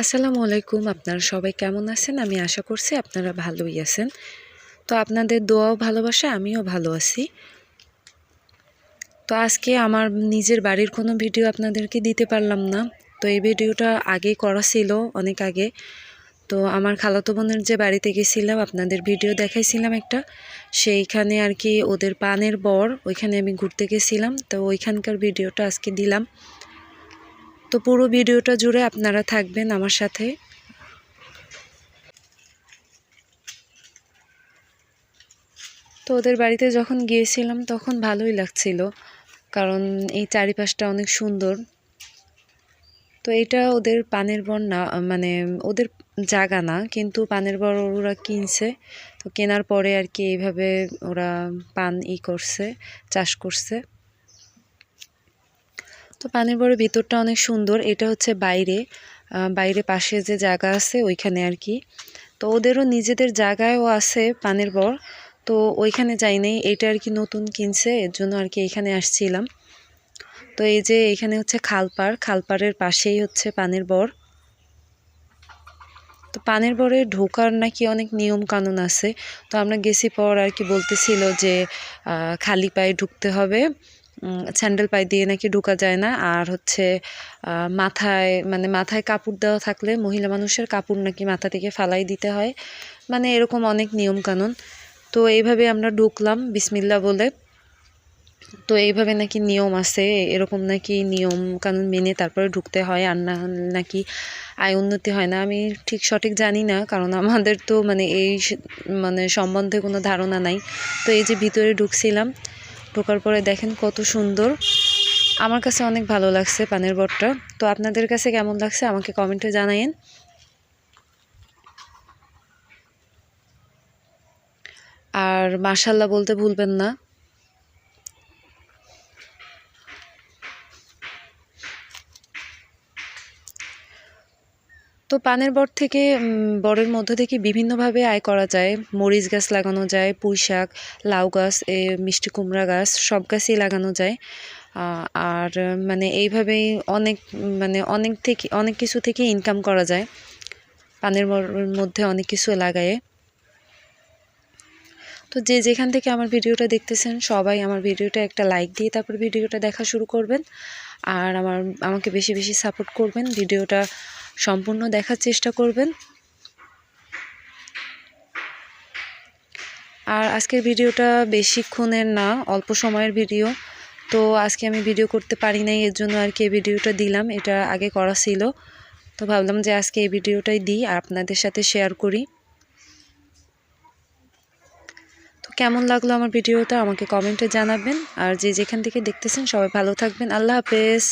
আসসালামু আলাইকুম, আপনারা সবাই কেমন আছেন? আমি আশা করছি আপনারা ভালোই আছেন। তো আপনাদের দোয়াও ভালোবাসা, আমিও ভালো আছি। তো আজকে আমার নিজের বাড়ির কোনো ভিডিও আপনাদেরকে দিতে পারলাম না। তো এই ভিডিওটা আগে করা ছিল, অনেক আগে। তো আমার খালাতো বোনের যে বাড়িতে গেছিলাম, আপনাদের ভিডিও দেখাইছিলাম একটা। সেইখানে আর কি ওদের পানের বর, ওইখানে আমি ঘুরতে গেছিলাম। তো ওইখানকার ভিডিওটা আজকে দিলাম। তো পুরো ভিডিওটা জুড়ে আপনারা থাকবেন আমার সাথে। তো ওদের বাড়িতে যখন গিয়েছিলাম তখন ভালোই লাগছিল, কারণ এই চারিপাশটা অনেক সুন্দর। তো এটা ওদের পানের বর না মানে ওদের জায়গা না, কিন্তু পানের বর ওরা কিনছে। তো কেনার পরে আর কি এইভাবে ওরা পান ই করছে, চাষ করছে। তো পানির বড়ের ভিতরটা অনেক সুন্দর, এটা হচ্ছে বাইরে। বাইরে পাশে যে জায়গা আছে ওইখানে আর কি। তো ওদেরও নিজেদের জায়গায়ও আছে পানির বর তো ওইখানে যাই নেই, এটা আর কি নতুন কিনছে, এর জন্য আর কি এখানে আসছিলাম। তো এই যে এখানে হচ্ছে খালপাড়, খালপাড়ের পাশেই হচ্ছে পানির বর তো পানের বরে ঢোকার নাকি অনেক নিয়ম কানুন আছে। তো আমরা গেছি পর আর কি বলতেছিল যে খালি পায়ে ঢুকতে হবে। স্যান্ডেল পায়ে দিয়ে নাকি ঢোকা যায় না। আর হচ্ছে মাথায় মানে মাথায় কাপড় দেওয়া থাকলে মহিলা মানুষের কাপড় নাকি মাথা থেকে ফালাই দিতে হয়। মানে এরকম অনেক নিয়ম কানুন তো এইভাবে আমরা ঢুকলাম বিসমিল্লা বলে। তো এইভাবে নাকি নিয়ম আছে, এরকম নাকি নিয়ম কানুন মেনে তারপরে ঢুকতে হয়। আর না নাকি আয় উন্নতি হয় না। আমি ঠিক সঠিক জানি না, কারণ আমাদের তো মানে এই মানে সম্বন্ধে কোনো ধারণা নাই। তো এই যে ভিতরে ঢুকছিলাম ঢোকার পরে দেখেন কত সুন্দর। আমার কাছে অনেক ভালো লাগছে পানের বটটা। তো আপনাদের কাছে কেমন লাগছে আমাকে কমেন্টে জানাইন আর মার্শাল্লাহ বলতে ভুলবেন না। তো পানের বর থেকে বরের মধ্য থেকে বিভিন্নভাবে আয় করা যায়। মরিচ গাছ লাগানো যায়, পুঁই শাক, লাউ গাছ মিষ্টি কুমড়া গাছ, সব গাছই লাগানো যায়। আর মানে এইভাবেই অনেক মানে অনেক থেকে, অনেক কিছু থেকে ইনকাম করা যায়। পানের মধ্যে অনেক কিছু লাগায়। তো যে যেখান থেকে আমার ভিডিওটা দেখতেছেন, সবাই আমার ভিডিওটা একটা লাইক দিয়ে তারপর ভিডিওটা দেখা শুরু করবেন। আর আমার, আমাকে বেশি বেশি সাপোর্ট করবেন। ভিডিওটা সম্পূর্ণ দেখার চেষ্টা করবেন। আর আজকের ভিডিওটা বেশিক্ষণের না, অল্প সময়ের ভিডিও। তো আজকে আমি ভিডিও করতে পারি নাই, এর জন্য আর কি এই ভিডিওটা দিলাম, এটা আগে করা ছিল। তো ভাবলাম যে আজকে এই ভিডিওটাই দিই আর আপনাদের সাথে শেয়ার করি। তো কেমন লাগল আমার ভিডিওটা আমাকে কমেন্টে জানাবেন। আর যে যেখান থেকে দেখতেছেন সবাই ভালো থাকবেন। আল্লাহ হাফেজ।